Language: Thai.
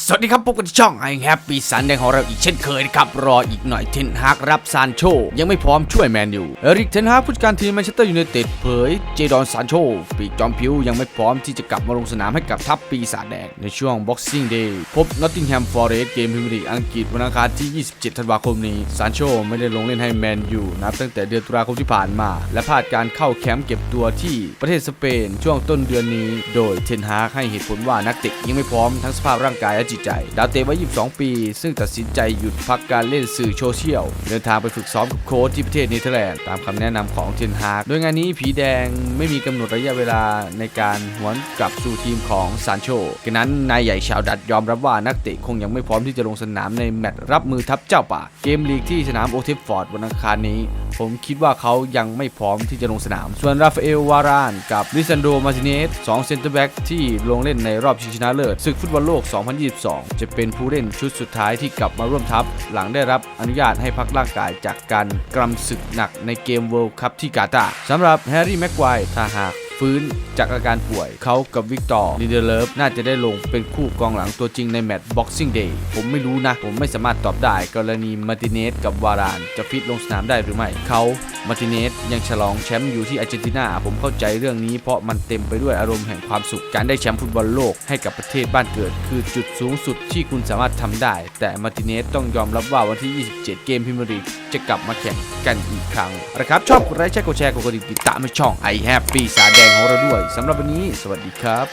สวัสดีครับพบกันที่ช่องไอแฮปปี้สันแดงของเราอีกเช่นเคยนะครับ รออีกหน่อยเทนฮากรับซานโช ยังไม่พร้อมช่วยแมนยูเอริกเทนฮากผู้จัดการทีมแมนเชสเตอร์ยูไนเต็ดเผยเจดอนซานโชปีกจอมผิวยังไม่พร้อมที่จะกลับมาลงสนามให้กับทัพปีศาจแดง ในช่วง Boxing Day พบนอตติงแฮมฟอร์เรสต์เกมพรีเมียร์ลีกอังกฤษวันอังคารที่ 27 ธันวาคมนี้ซานโชไม่ได้ลงเล่นให้แมนยูนับตั้งแต่เดือนตุลาคมที่ผ่านมา และพลาดการเข้าแคมป์เก็บตัวที่ประเทศสเปนช่วงต้นเดือนนี้ โดยเทนฮากให้เหตุผลว่านักเตะยังไม่พร้อมทั้งสภาพร่างกายและจิตใจ ดาวเตะวัย22 ปี ซึ่งตัดสินใจหยุดพักการเล่นสื่อโซเชียล เดินทางไปฝึกซ้อมกับโค้ชที่ประเทศเนเธอร์แลนด์ตามคำแนะนำของเทนฮากโดยงานนี้ผีแดงไม่มีกำหนดระยะเวลาในการหวนกลับสู่ทีมของซานโชดังนั้นนายใหญ่ชาวดัตยอมรับว่านักเตะคงยังไม่พร้อมที่จะลงสนามในแมตช์รับมือทัพเจ้าป่า เกมลีกที่สนามโอเทฟฟอร์ดวันอังคารนี้ ผมคิดว่าเขายังไม่พร้อมที่จะลงสนาม ส่วนราฟาเอลวารานกับลิซันโดมาร์ติเนสสองเซนเตอร์แบ็กที่ลงเล่นในรอบชิงชนะเลิศศึกฟุตบอลโลก 2022จะเป็นผู้เล่นชุดสุดท้ายที่กลับมาร่วมทัพ หลังได้รับอนุญาตให้พักร่างกายจากการกรำศึกหนักในเกมเวิลด์คัพที่กาตาร์สำหรับแฮร์รี่แม็กไกวร์ถ้าหาก ฟื้นจากอาการป่วย เขากับวิกตอร์ลีเดเลฟน่าจะได้ลงเป็นคู่กองหลังตัวจริงในแมตช์ Boxing Day ผมไม่รู้นะ ผมไม่สามารถตอบได้กรณีมาร์ติเนสกับวาราน จะฟิตลงสนามได้หรือไม่ เขามาร์ติเนสยังฉลองแชมป์อยู่ที่อาร์เจนตินาผมเข้าใจเรื่องนี้เพราะมันเต็มไปด้วยอารมณ์แห่งความสุขการได้แชมป์ฟุตบอลโลกให้กับประเทศบ้านเกิด คือจุดสูงสุดที่คุณสามารถทำได้ แต่มาร์ติเนสต้องยอมรับว่าวันที่ 27 เกมพรีเมียร์ลีกจะกลับมาแข่งกันอีกครั้งนะครับชอบกดไลค์แชร์กดแชร์กดกระดิ่งติดตามให้ช่อง i happy สาแดงของเราด้วยสำหรับวันนี้ สวัสดีครับ